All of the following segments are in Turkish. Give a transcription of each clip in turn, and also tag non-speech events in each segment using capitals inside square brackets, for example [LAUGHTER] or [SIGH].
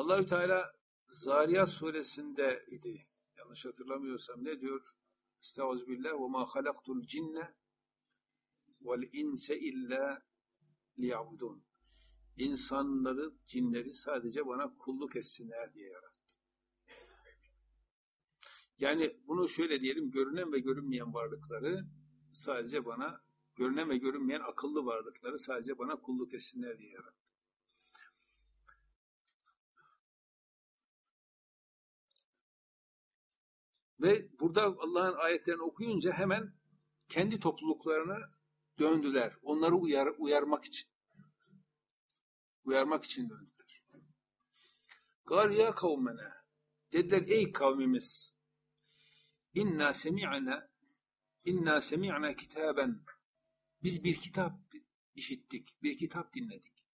Allahü Teala Zariyat suresinde idi. Yanlış hatırlamıyorsam ne diyor? Estağfirullah ve ma halaktul cinne vel inse illa liyabudun. İnsanları, cinleri sadece bana kulluk etsinler diye yarattı. Yani bunu şöyle diyelim, görünen ve görünmeyen varlıkları sadece bana, görünen ve görünmeyen akıllı varlıkları sadece bana kulluk etsinler diye yarattı. Ve burada Allah'ın ayetlerini okuyunca hemen kendi topluluklarına döndüler. Onları uyar, uyarmak için. Uyarmak için döndüler. Gal ya kavmena. Dediler ey kavmimiz. İnna semi'na inna semi'na kitaben. Biz bir kitap işittik. Bir kitap dinledik.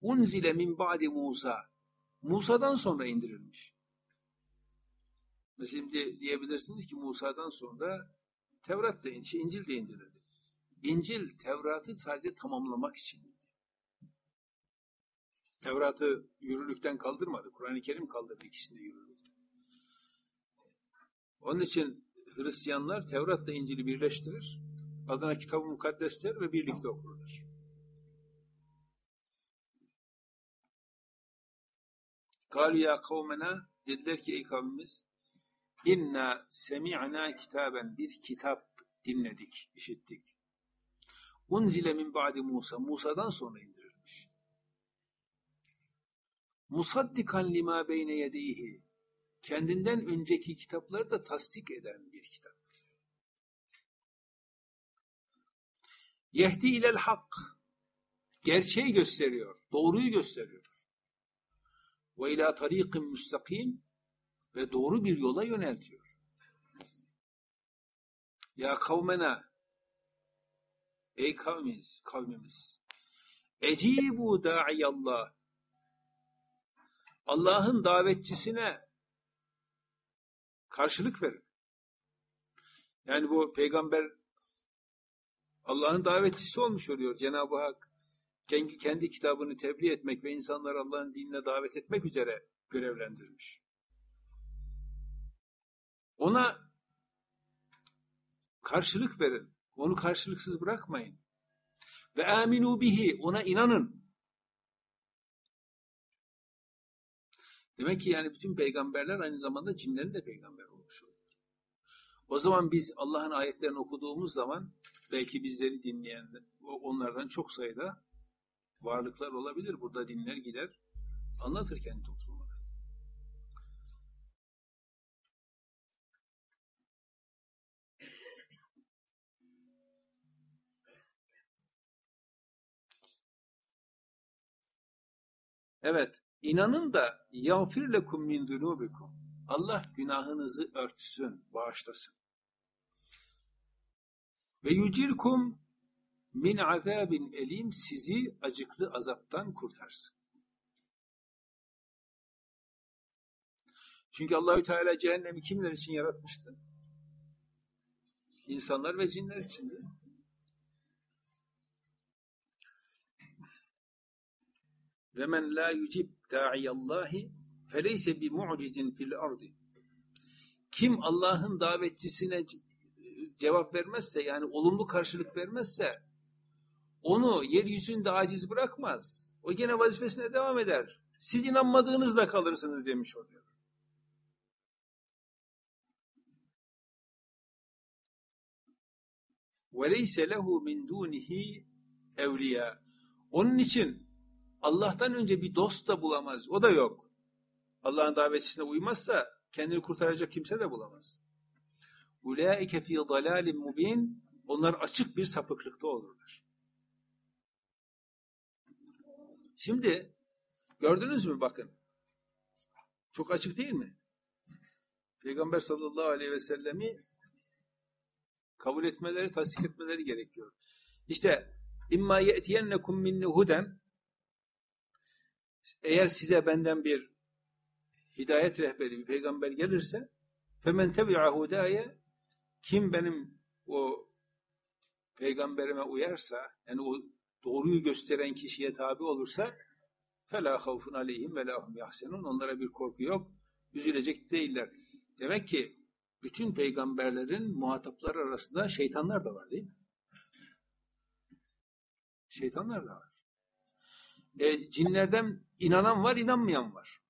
Unzile min ba'di Musa. Musa'dan sonra indirilmiş. Şimdi diyebilirsiniz ki Musa'dan sonra Tevrat da İncil de indirildi. İncil Tevrat'ı sadece tamamlamak için. Tevrat'ı yürürlükten kaldırmadı. Kur'an-ı Kerim kaldırdı ikisini de yürürlükten. Onun için Hristiyanlar Tevrat'la İncil'i birleştirir. Adına kitab-ı mukaddes der ve birlikte okurlar. Kalu ya kavmena dediler ki ey kavmimiz İnna semi'na kitaben bir kitap dinledik, işittik. Unzile min ba'di Musa. Musa'dan sonra indirilmiş. Musaddikan lima beyne yedeyhi. Kendinden önceki kitapları da tasdik eden bir kitap. Yehdi ilel hak. Gerçeği gösteriyor, doğruyu gösteriyor. Ve ila tariqin müstakim ve doğru bir yola yöneltiyor. Ya kavmena ey kavmimiz, kavmimiz ecibu da'iyallah Allah'ın davetçisine karşılık verin. Yani bu peygamber Allah'ın davetçisi olmuş oluyor. Cenab-ı Hak kendi, kendi kitabını tebliğ etmek ve insanları Allah'ın dinine davet etmek üzere görevlendirmiş. Ona karşılık verin. Onu karşılıksız bırakmayın. Ve aminu bihi. Ona inanın. Demek ki yani bütün peygamberler aynı zamanda cinlerin de peygamber olmuş oluyor. O zaman biz Allah'ın ayetlerini okuduğumuz zaman belki bizleri dinleyen onlardan çok sayıda varlıklar olabilir. Burada dinler gider anlatır kendi. Evet, inanın da yağfir lekum min dunubikum. Allah günahınızı örtsün, bağışlasın. Ve yucirkum min azabin elim sizi acıklı azaptan kurtarsın. Çünkü Allahü Teala cehennemi kimler için yaratmıştı? İnsanlar ve cinler için değil mi? ve men la yucib da'iyallahi feleyse bi mu'cizin fil ardi. Kim Allah'ın davetçisine cevap vermezse yani olumlu karşılık vermezse onu yeryüzünde aciz bırakmaz. O gene vazifesine devam eder. Siz inanmadığınızda kalırsınız demiş oluyor. وَلَيْسَ لَهُ مِنْ دُونِهِ اَوْلِيَا Onun için Allah'tan önce bir dost da bulamaz. O da yok. Allah'ın davetçisine uymazsa kendini kurtaracak kimse de bulamaz. Ulaike fi dalalin mubin onlar açık bir sapıklıkta olurlar. Şimdi gördünüz mü bakın. Çok açık değil mi? Peygamber sallallahu aleyhi ve sellemi kabul etmeleri, tasdik etmeleri gerekiyor. İşte imma ye'tiyennekum minni huden eğer size benden bir hidayet rehberi, bir peygamber gelirse femen tebi'a hudaye kim benim o peygamberime uyarsa yani o doğruyu gösteren kişiye tabi olursa فَلَا خَوْفٌ عَلَيْهِمْ وَلَا هُمْ يَحْسَنُونَ Onlara bir korku yok, üzülecek değiller. Demek ki bütün peygamberlerin muhatapları arasında şeytanlar da var değil mi? Şeytanlar da var. E, cinlerden inanan var, inanmayan var.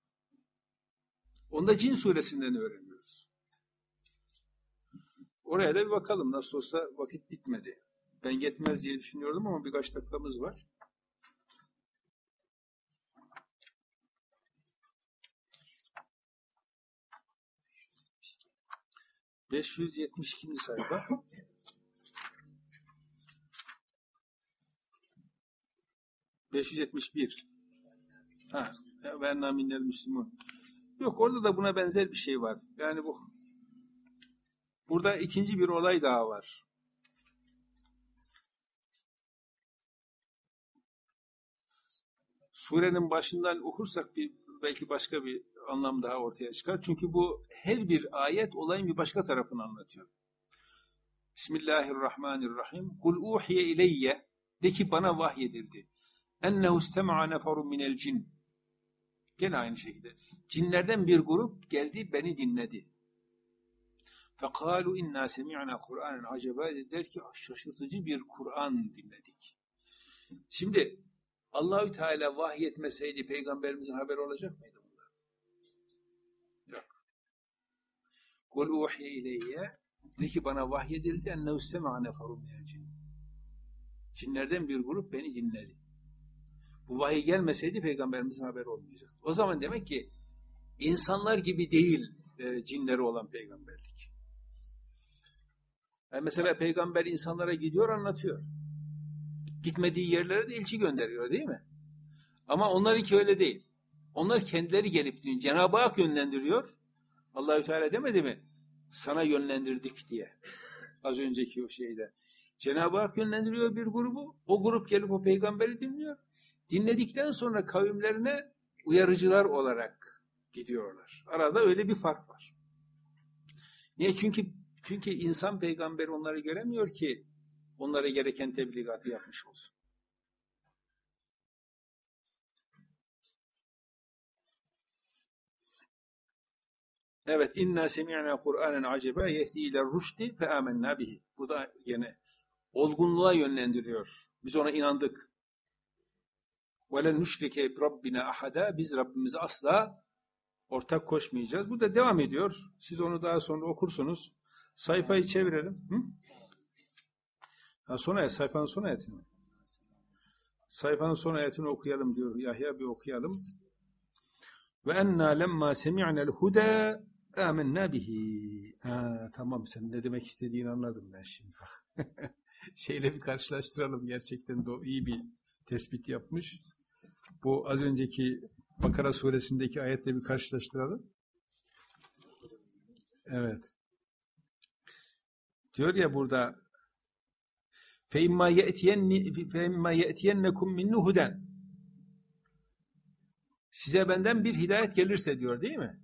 Onu da Cin suresinden öğreniyoruz. Oraya da bir bakalım. Nasıl olsa vakit bitmedi. Ben yetmez diye düşünüyordum ama birkaç dakikamız var. Beş yüz yetmiş ikinci sayfa. Beş yüz yetmiş bir. Ha, ve minel müslümun. Yok orada da buna benzer bir şey var. Yani bu burada ikinci bir olay daha var. Surenin başından okursak bir belki başka bir anlam daha ortaya çıkar. Çünkü bu her bir ayet olayın bir başka tarafını anlatıyor. Bismillahirrahmanirrahim. Kul uhiye ileyye de ki bana vahyedildi. Ennehu istema'a neferun minel cin. Gene aynı şekilde. Cinlerden bir grup geldi beni dinledi. Fekalu inna semi'na Kur'anen acaba der ki ah, şaşırtıcı bir Kur'an dinledik. Şimdi Allahü Teala vahyetmeseydi peygamberimizin haberi olacak mıydı bunlar? Yok. Kul uhiye ileyye de ki bana vahyedildi ennehu istema'a neferun minel cin. Cinlerden bir grup beni dinledi. Bu vahiy gelmeseydi peygamberimizin haberi olmayacak. O zaman demek ki insanlar gibi değil e, cinleri olan peygamberlik. Yani mesela peygamber insanlara gidiyor anlatıyor. Gitmediği yerlere de elçi gönderiyor değil mi? Ama onlarınki öyle değil. Onlar kendileri gelip. Cenab-ı Hak yönlendiriyor. Allahü Teala demedi mi? Sana yönlendirdik diye. Az önceki o şeyde. Cenab-ı Hak yönlendiriyor bir grubu. O grup gelip o peygamberi dinliyor. Dinledikten sonra kavimlerine uyarıcılar olarak gidiyorlar. Arada öyle bir fark var. Niye? Çünkü çünkü insan peygamber onları göremiyor ki onlara gereken tebligatı yapmış olsun. Evet, inna semi'na Kur'anen acaba yehdi ile rüşdi fe amennâ bihi. Bu da yine olgunluğa yönlendiriyor. Biz ona inandık. وَلَنْ نُشْرِكَ رَبِّنَا ahada Biz Rabbimize asla ortak koşmayacağız. Bu da devam ediyor. Siz onu daha sonra okursunuz. Sayfayı çevirelim. Hı? Ha, son ayet, sayfanın son ayetini mi? Sayfanın son ayetini okuyalım diyor. Yahya bir okuyalım. Ve enna lemma semi'nel huda amennâ bihi. Ha, tamam sen ne demek istediğini anladım ben şimdi. [LAUGHS] Şeyle bir karşılaştıralım. Gerçekten de iyi bir tespit yapmış. Bu az önceki Bakara suresindeki ayetle bir karşılaştıralım. Evet. Diyor ya burada فَاِمَّا يَأْتِيَنَّكُمْ مِنُّ هُدًا Size benden bir hidayet gelirse diyor değil mi?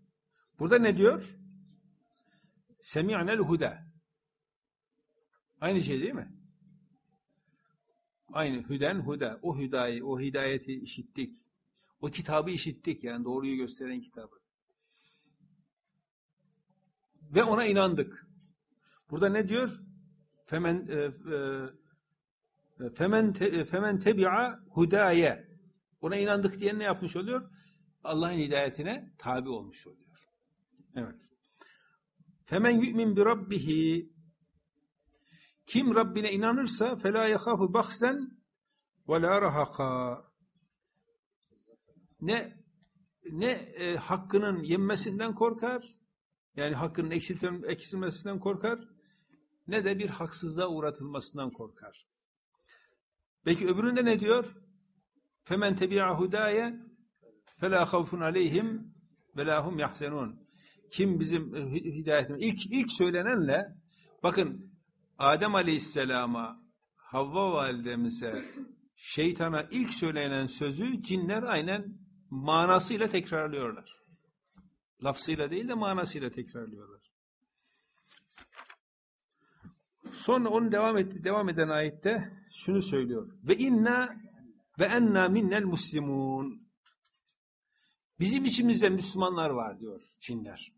Burada ne diyor? Semi'nel huda. Aynı şey değil mi? Aynı hüden huda. O hüdayı, o hidayeti işittik. O kitabı işittik yani doğruyu gösteren kitabı. Ve ona inandık. Burada ne diyor? Femen e, e, femen te, femen tebi'a hudaye. Ona inandık diye ne yapmış oluyor? Allah'ın hidayetine tabi olmuş oluyor. Evet. Femen yu'min bi rabbihi kim Rabbine inanırsa فَلَا يَخَافُ بَخْسًا وَلَا رَهَقًا Ne ne e, hakkının yenmesinden korkar, yani hakkının eksilmesinden korkar, ne de bir haksızlığa uğratılmasından korkar. Peki öbüründe ne diyor? فَمَنْ تَبِعَ هُدَايَ فَلَا خَوْفٌ عَلَيْهِمْ وَلَا هُمْ يَحْزَنُونَ Kim bizim hidayetimiz? İlk, ilk söylenenle, bakın Adem Aleyhisselam'a, Havva validemize, şeytana ilk söylenen sözü cinler aynen manasıyla tekrarlıyorlar. Lafzıyla değil de manasıyla tekrarlıyorlar. Sonra onun devam etti, devam eden ayette şunu söylüyor. Ve inna ve enna minnel muslimun. Bizim içimizde Müslümanlar var diyor Çinler.